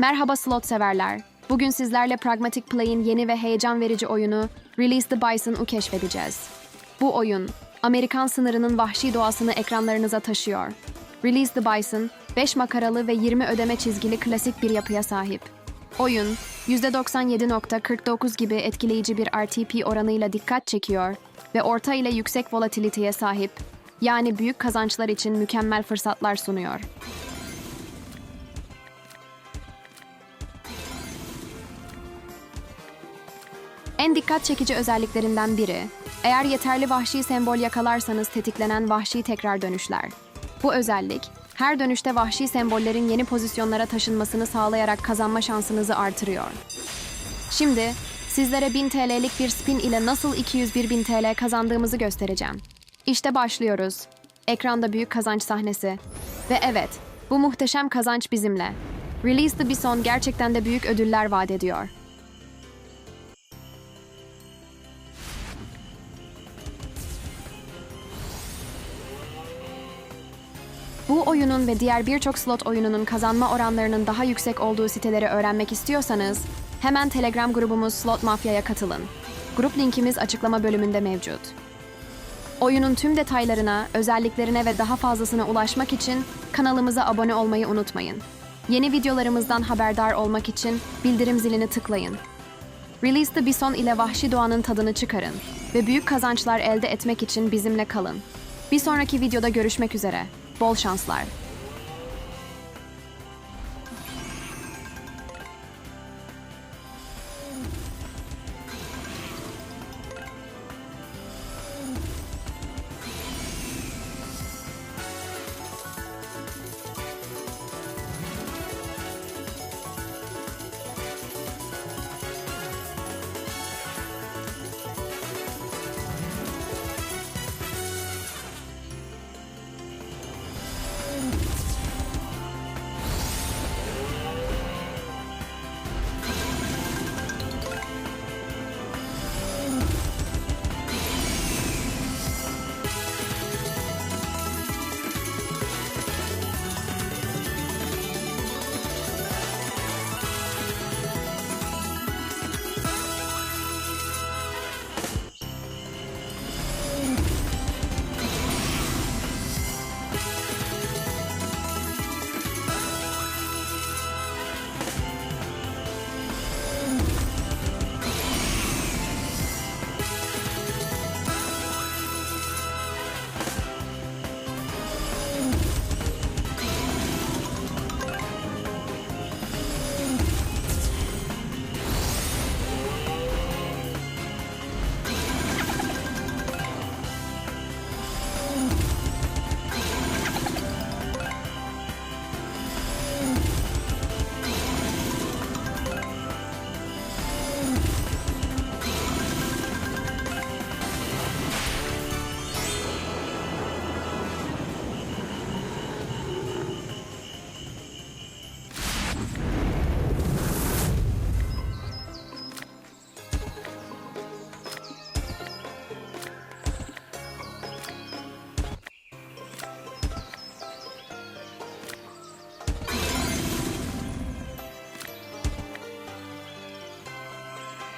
Merhaba slot severler. Bugün sizlerle Pragmatic Play'in yeni ve heyecan verici oyunu Release the Bison'u keşfedeceğiz. Bu oyun, Amerikan sınırının vahşi doğasını ekranlarınıza taşıyor. Release the Bison, 5 makaralı ve 20 ödeme çizgili klasik bir yapıya sahip. Oyun, %97.49 gibi etkileyici bir RTP oranıyla dikkat çekiyor ve orta ile yüksek volatiliteye sahip, yani büyük kazançlar için mükemmel fırsatlar sunuyor. En dikkat çekici özelliklerinden biri, eğer yeterli vahşi sembol yakalarsanız tetiklenen vahşi tekrar dönüşler. Bu özellik, her dönüşte vahşi sembollerin yeni pozisyonlara taşınmasını sağlayarak kazanma şansınızı artırıyor. Şimdi sizlere 1000 TL'lik bir spin ile nasıl 201 bin TL kazandığımızı göstereceğim. İşte başlıyoruz. Ekranda büyük kazanç sahnesi. Ve evet, bu muhteşem kazanç bizimle. Release the Bison gerçekten de büyük ödüller vaat ediyor. Bu oyunun ve diğer birçok slot oyununun kazanma oranlarının daha yüksek olduğu siteleri öğrenmek istiyorsanız, hemen Telegram grubumuz Slot Mafya'ya katılın. Grup linkimiz açıklama bölümünde mevcut. Oyunun tüm detaylarına, özelliklerine ve daha fazlasına ulaşmak için kanalımıza abone olmayı unutmayın. Yeni videolarımızdan haberdar olmak için bildirim zilini tıklayın. Release the Bison ile vahşi doğanın tadını çıkarın ve büyük kazançlar elde etmek için bizimle kalın. Bir sonraki videoda görüşmek üzere. Bol şanslar.